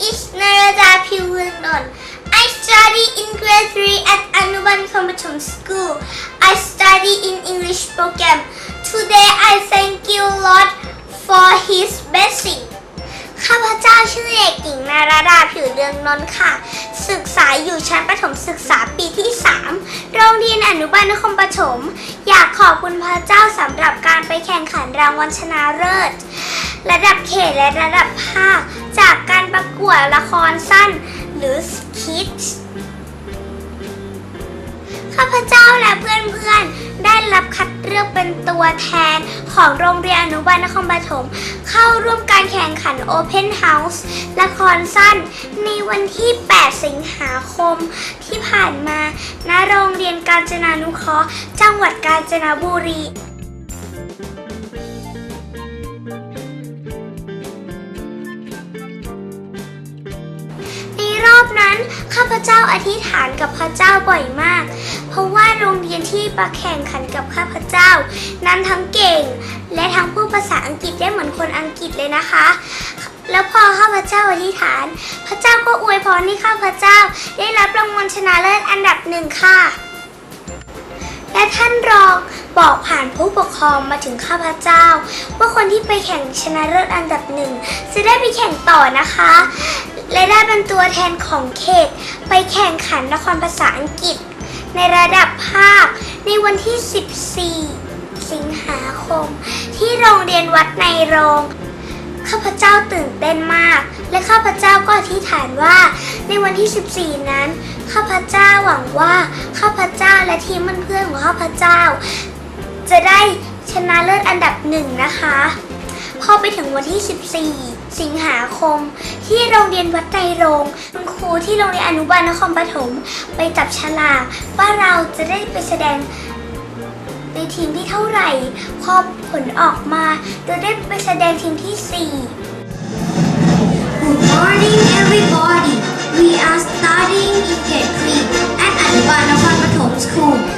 is Narada Piwundon. I study in grade 3 at Anuban Komatum School. I study in English program. Today I thank you Lord for His blessing. ข้าพเจ้าชื่อเด็กหญิงนาราดาผิวเรืองนนท์ค่ะ ศึกษาอยู่ชั้นประถมศึกษาปีที่ 3 โรงเรียนอนุบาลนครปฐม อยากขอบคุณพระเจ้าสำหรับการไปแข่งขันรางวัลชนะเลิศ ระดับเขตและระดับภาค จากการประกวดละครสั้นหรือสคิทข้าพเจ้าและเพื่อนๆ ได้รับคัดเลือกเป็นตัวแทนของโรงเรียนอนุบาลนครปฐมเข้าร่วมการแข่งขัน Open House ละครสั้น ในวันที่ 8 สิงหาคมที่ผ่านมาณโรงเรียนกาญจนานุเคราะห์ จังหวัดกาญจนบุรี ข้าพเจ้าอธิษฐานกับพระเจ้าบ่อยมาก เพราะว่าโรงเรียนที่ประแข่งขันกับข้าพเจ้า นั้นทั้งเก่ง และทั้งพูดภาษาอังกฤษได้เหมือนคนอังกฤษเลยนะคะ แล้วพอข้าพเจ้าอธิษฐาน พระเจ้าก็อวยพรให้ข้าพเจ้า ได้รับรางวัลชนะเลิศอันดับหนึ่งค่ะและท่านรองบอกผ่านผู้ปกครองมาถึงข้าพเจ้า ว่าคนที่ไปแข่งชนะเลิศอันดับหนึ่งจะได้ไปแข่งต่อนะคะ และได้เป็นตัวแทนของเขต ไปแข่งขันนครภาษาอังกฤษ ในระดับภาคในวันที่ 14 สิงหาคม ที่โรงเรียนวัดในโรงข้าพเจ้าตื่นเต้นมาก และข้าพเจ้าก็อธิษฐานว่า ในวันที่ 14 นั้น ข้าพเจ้าหวังว่าข้าพเจ้าและทีมเพื่อนๆของข้าพเจ้า จะได้ชนะเลิศอันดับหนึ่งนะคะ พอไปถึงวันที่ 14 สิงหาคม ที่โรงเรียนวัดไตรรงคุณครูที่โรงเรียนอนุบาลนครปฐมไปจับฉลากว่าเราจะได้ไปแสดงในทีมที่เท่าไหร่ พอผลออกมาเราได้ไปแสดงทีมที่ 4 Good morning, everybody. We are studying in grade 3 at Anubanapan Pathom School.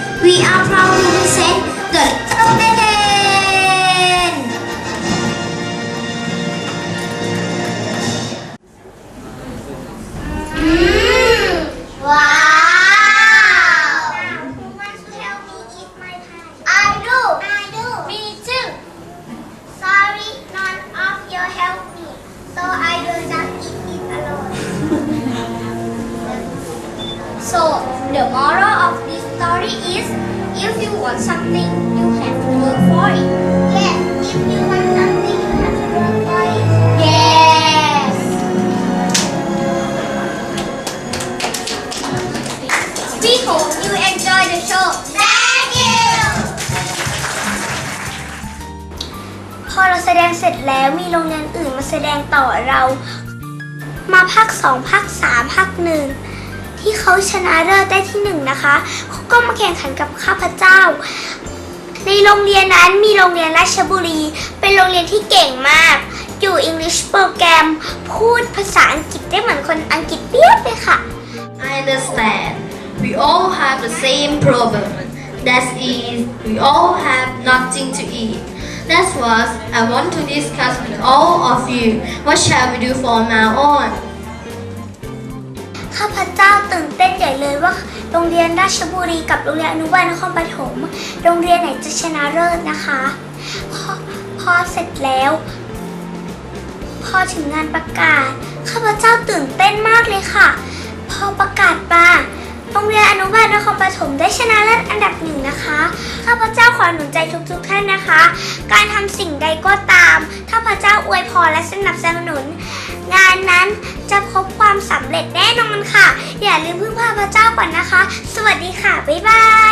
So the moral of this story is if you want something you have to work for it Yes if you want something you have to work for it Yes We hope you enjoy the show. Thank you. พอเราแสดงเสร็จแล้วมีโรงเรียนอื่นมาแสดงต่อเรา มาภาคสองภาคสามภาคหนึ่ง ที่เขาชนะเลิศได้ที่หนึ่งนะคะเขาก็มาแข่งขันกับข้าพเจ้า ในโรงเรียนนั้นมีโรงเรียนราชบุรี เป็นโรงเรียนที่เก่งมาก อยู่ English โปรแกรมพูดภาษาอังกฤษได้เหมือนคนอังกฤษเปียบเลยค่ะ I understand. We all have the same problem. That is, we all have nothing to eat. That's what I want to discuss with all of you. What shall we do from now on? ข้าพเจ้าตื่นเต้นใหญ่เลยว่า โรงเรียนราชบุรีกับโรงเรียนอนุบาลนครปฐมโรงเรียนไหนจะชนะเลิศนะคะ พอพอเสร็จแล้ว พอถึงงานประกาศ ข้าพเจ้าตื่นเต้นมากเลยค่ะ พอประกาศมาโรงเรียนอนุบาลนครปฐมได้ชนะเลิศอันดับหนึ่งนะคะ ข้าพเจ้าขอหนุนใจทุกๆท่านนะคะ การทำสิ่งใดก็ตามถ้าพระเจ้าอวยพรและสนับสนุนงาน นั้นจะพบความสำเร็จแน่นอนค่ะ อย่าลืมพึ่งพาพระเจ้าก่อนนะคะ สวัสดีค่ะ บ๊ายบาย